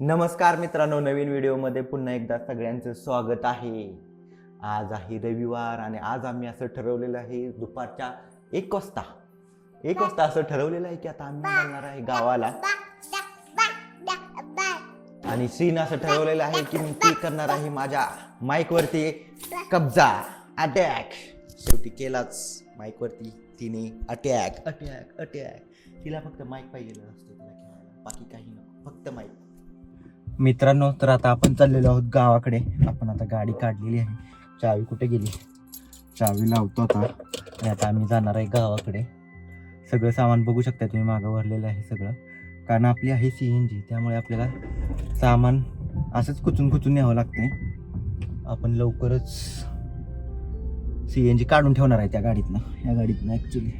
नमस्कार मित्रांनो नवीन व्हिडिओमध्ये पुन्हा एकदा सगळ्यांचं स्वागत आहे. आज आहे रविवार आणि आज आम्ही असं ठरवलेलं आहे दुपारच्या एक वाजता. एक वाजता असं ठरवलेलं आहे की आता आम्ही जाणार आहे गावाला. आणि सीन असं ठरवलेलं आहे की मी ती करणार आहे माझ्या माईकवरती कब्जा अटॅक शेवटी केलाच. माईकवरती तिने अटॅक अटॅक अटॅक तिला फक्त माईक पाहिजे असतं तिला बाकी काही नको. फक्त माईक मित्रांनो तर आता आपण चाललेलो आहोत गावाकडे. आपण आता गाडी काढलेली आहे. चावी कुठे गेली? चावी लावतो आता. आणि आता आम्ही जाणार आहे गावाकडे. सगळं सामान बघू शकता तुम्ही मागं भरलेलं आहे सगळं. कारण आपली आहे सी एन जी त्यामुळे आपल्याला सामान असंच कुचून कुचून न्यावं लागते आपण लवकरच सी एन जी काढून ठेवणार आहे त्या गाडीतनं. या गाडीतनं ॲक्च्युली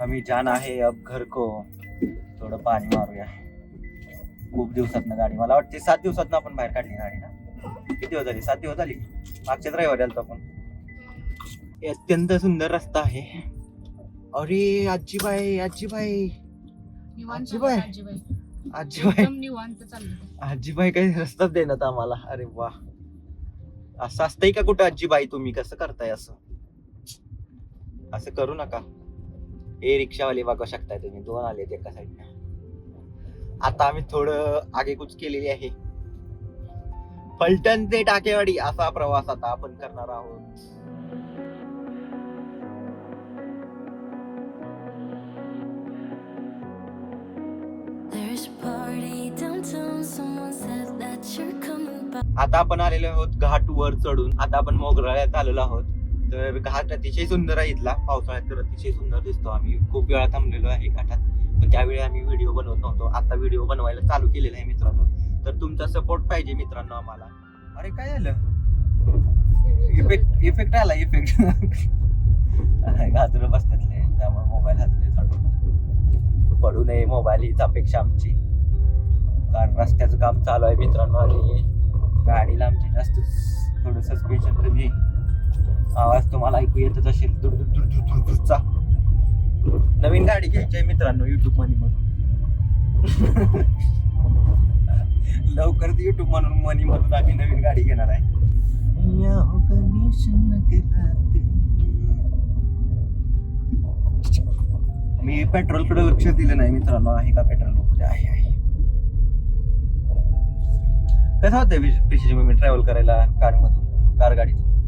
आम्ही जाना है अब घर को. थोडं पाणी मारूया. खूप दिवसात गाडी. मला वाटते सात दिवसात आपण बाहेर काढली गाडी ना? किती दिवस झाली? सात दिवस झाली. मागच्याच रविवारी आलतो आपण. हे अत्यंत सुंदर रस्ता आहे. अरे आजीबाई आजीबाई. आजीबाई. आजीबाई. आजीबाई. काही रस्ताच देण्यात आम्हाला. अरे वा. असं असतंय का कुठं आजीबाई तुम्ही? कसं करताय असं? असं करू नका. ए रिक्षावाले बघू शकताय तुम्ही. दोन आले एका साईडने आता आम्ही थोडं आगेकूच केलेली आहे. फलटण ते टाकेवाडी असा प्रवास आता आपण करणार आहोत. आता आपण आलेलो आहोत घाट वर चढून. आता आपण मोगराळ्यात आलेलो आहोत. तर घाट अतिशय सुंदर आहे इथला. पावसाळ्यात तर अतिशय सुंदर दिसतो आम्ही. खूप वेळा थांबलेलो आहे घाटात. पण त्यावेळी आम्ही व्हिडिओ बनवत नव्हतो. आता व्हिडिओ बनवायला चालू केलेला आहे मित्रांनो. तर तुमचा सपोर्ट पाहिजे मित्रांनो आम्हाला. अरे काय झालं? इफेक्ट इफेक्ट आला इफेक्ट गाजर बसतातले त्यामुळे मोबाईल हातले चढून पडू नये मोबाईल हीच अपेक्षा आमची. कारण रस्त्याचं काम चालू आहे मित्रांनो आणि गाडीला आमची जास्त थोडं सस्पेन्शन कमी आहे. आवाज तुम्हाला ऐकू येतच असेल. दुरचा नवीन गाडी घ्यायची आहे मित्रांनो युट्यूब मनी मधून. लवकरच युट्यूब म्हणून मनी मधून आम्ही नवीन गाडी घेणार आहे. मी पेट्रोलकडे लक्ष दिलं नाही मित्रांनो आहे का पेट्रोल? बघू आहे आहे. कसं होतं पिशवी मी ट्रॅव्हल करायला कार मधून कार गाडीतून?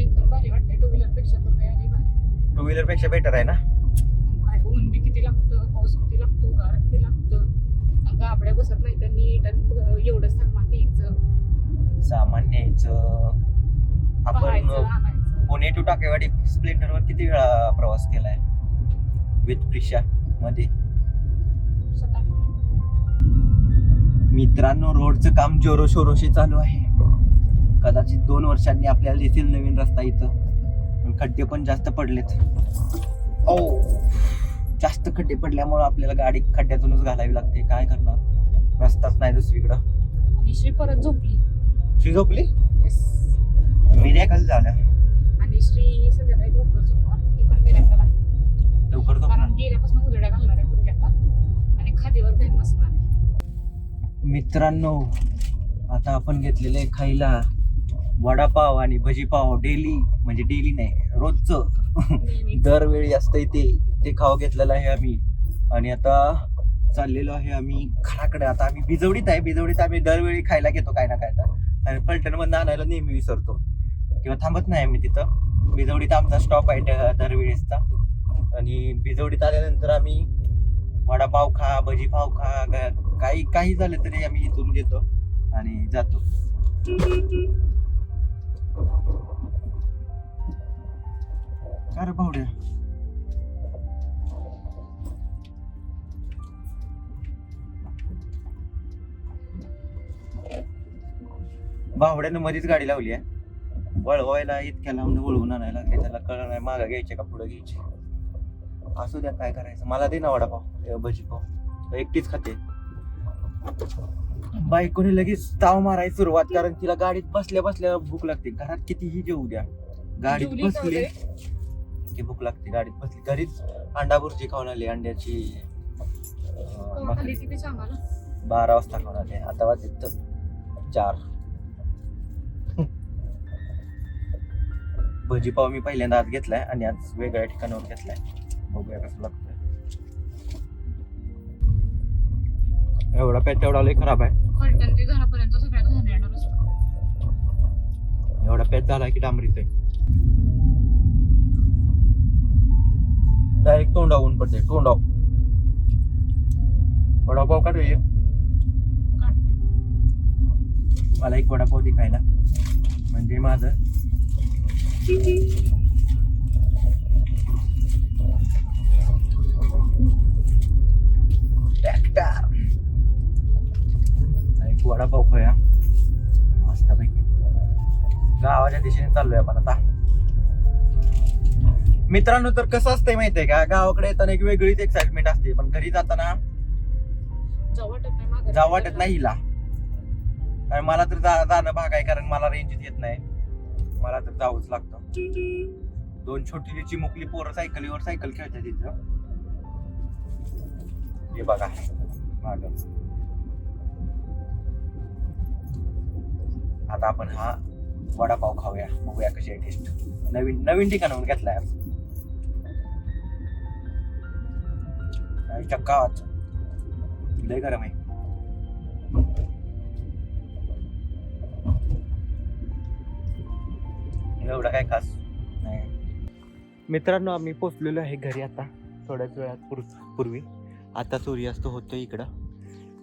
एकदम भारी वाटतंय. टू व्हीलरपेक्षा तर काय लय भारी. टू व्हीलरपेक्षा बेटर आहे ना? काय ऊन बी किती लागतं पाऊस किती लागतो गार किती लागतं. गाबड्या बसत नाही तर नीट आणि एवढं सामान न्यायचं. सामान्य यायचं आपण पुणे टू टाकेवाडी स्प्लेंडर वर किती वेळा प्रवास केलाय? विथ प्रिशा मध्ये. मित्रांनो रोडचं काम जोरो शोरोशी चालू आहे. कदाचित दोन वर्षांनी आपल्याला दिसेल नवीन रस्ता इथं. पण खड्डे पण जास्त पडलेत. ओ. जास्त खड्डे पडल्यामुळे आपल्याला गाडी खड्ड्यातूनच घालावी लागते. काय करणार? रस्ताच नाही दुसरीकडं. आणि श्री परत झोपली. शी झोपली? Yes. मिर्याकल झालं आणि श्री संध्याकाळी लवकर झोपणार. ती पण मिराकल आहे लवकर झोपणार. कारण गेल्यापासून उजड्या घालणार आहे गुडघ्याला आणि खादीवर ध्यान नसणार आहे. मित्रांनो आता आपण घेतलेले खायला. वडापाव आणि भजीपाव डेली म्हणजे डेली नाही रोजचं. दरवेळी असतंय ते ते खावं घेतलेलं आहे आम्ही. आणि आता चाललेलो आहे आम्ही घराकडे आता आम्ही बिजवडीत आहे. बिजवडीत आम्ही दरवेळी खायला घेतो काय ना काय तर. आणि पलटण मधनं आणायला नेहमी विसरतो. किंवा थांबत नाही आम्ही तिथं. बिजवडीत आमचा स्टॉप आहे दरवेळेसचा. आणि बिजवडीत आल्यानंतर आम्ही वडापाव खा भजीपाव खा काही काही झालं तरी आम्ही इथून घेतो आणि जातो. का रे भावड्या. भावड्यानं मध्येच गाडी लावली आहे. वळवायला इतक्या लांब वळवून आणायला लागले. त्याला कळलं नाही मागा घ्यायचे का पुढे घ्यायचे? असू द्या काय करायचं? मला दे ना वडापाव भजी पाव. एकटीच खाते. बायकोने लगेच ताव मारायला सुरुवात कारण तिला गाडीत बसल्या बसल्या भूक लागते. घरात कितीही जेऊ द्या. गाडीत बसले इतकी भूक लागते गाडीत बसली. घरीच अंडा बुर्जी खाऊन आली अंड्याची अं, बारा वाजता खाऊन आले. आता वाजत चार. भजी पाव मी पहिल्यांदा आज घेतलाय आणि आज वेगळ्या ठिकाणावर घेतलाय. बघूया कसं लागतंय. एवढा पॅच तेवढा लय खराब आहे. एवढा पॅच झाला की डांबरीत आहे डायरेक्ट तोंडावून पडते तोंडाव वडापाव काढू ये मला एक वडापाव दे खायला म्हणजे माझं ट्रॅक्टर. एक वडापाव खाऊया मस्तपैकी गावाच्या दिशेने चाललोय आपण आता मित्रांनो तर कसं असतंय माहितीये का? गावाकडे येताना एक वेगळीच एक्साइटमेंट असते. पण घरी जाताना जाऊ वाटत नाही माघारी. जाऊ वाटत नाही हिला. आणि मला तर जा- जाणं भाग आहे कारण मला रेंज येत नाही. मला तर जावंच लागतं. दोन छोटी चिमुकली पोरं सायकलीवर सायकल खेळतात तिथं. हे बघा. माग. आता आपण हा वडापाव खाऊया. बघूया कशी आहे टेस्ट नवीन नवीन ठिकाणाहून घेतलाय. आज. चक्का लय गरम आहे. एवढं काय खास नाही. मित्रांनो आम्ही पोचलेलो आहे घरी आता थोड्याच वेळात पूर पूर्वी. आता सूर्यास्त होतो इकडं.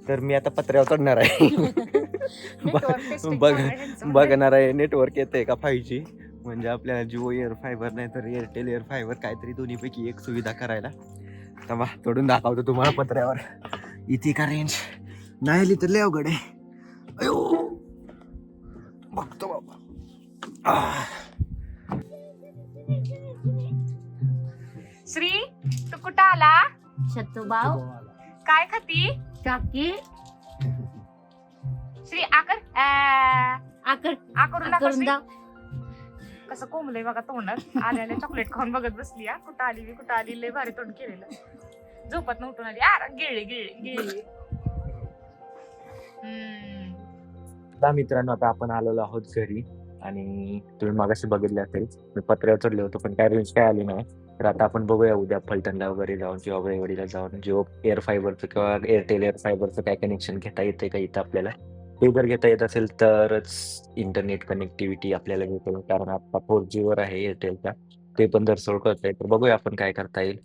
तर मी आता पत्र्यावर चढणार आहे. बघ-. बघणार आहे नेटवर्क येतंय का फाईव्ह जी म्हणजे आपल्याला जिओ एअर फायबर नाही तर एअरटेल एअर फायबर काहीतरी दोन्हीपैकी एक सुविधा करायला. तेव्हा तोडून दाखवतो तुम्हाला पत्र्यावर. इथे का रेंज नाही आली तर लय अवघड आहे. अयो! बघतो बाबा. श्री तू कुठं आला? शतुबाव काय खाती? टाकी श्री आकर आ, आकर आकरून दाखव करून श्री. दाव कसं कोंबलंय बघा तोंडात. आल्याने चॉकलेट खाऊन बघत बसली हा. कुठं आली मी कुठं आली? लय भारी तोंड केलेलं. झोपत उठून आली. यार गिळली गिळली गिळली. आता मित्रांनो आता आपण आलेलो आहोत घरी आणि तुम्ही मागाशी बघितले असेल मी पत्र्यावर चढले होतो पण काय रेंज काय आली नाही. तर आता आपण बघूया उद्या फलटणला वगैरे जाऊन किंवा वेळेवडीला जाऊन जिओ एअर फायबरचं किंवा एअरटेल एअर फायबरचं काय कनेक्शन घेता येते का इथं आपल्याला? ते जर घेता येत असेल तरच इंटरनेट कनेक्टिव्हिटी आपल्याला घेता येईल. कारण आता फोर जीवर आहे एअरटेलचा ते पण जर सोड करता येईल तर बघूया आपण काय करता येईल.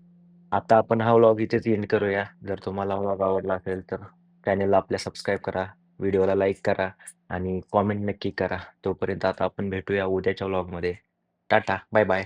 आता आपण हा व्लॉग इथेच एंड करूया. जर तुम्हाला व्लॉग आवडला असेल तर चॅनेलला आपल्या सबस्क्राईब करा. व्हिडिओला लाईक करा आणि कॉमेंट नक्की करा. तोपर्यंत आता आपण भेटूया उद्याच्या व्लॉगमध्ये टाटा बाय बाय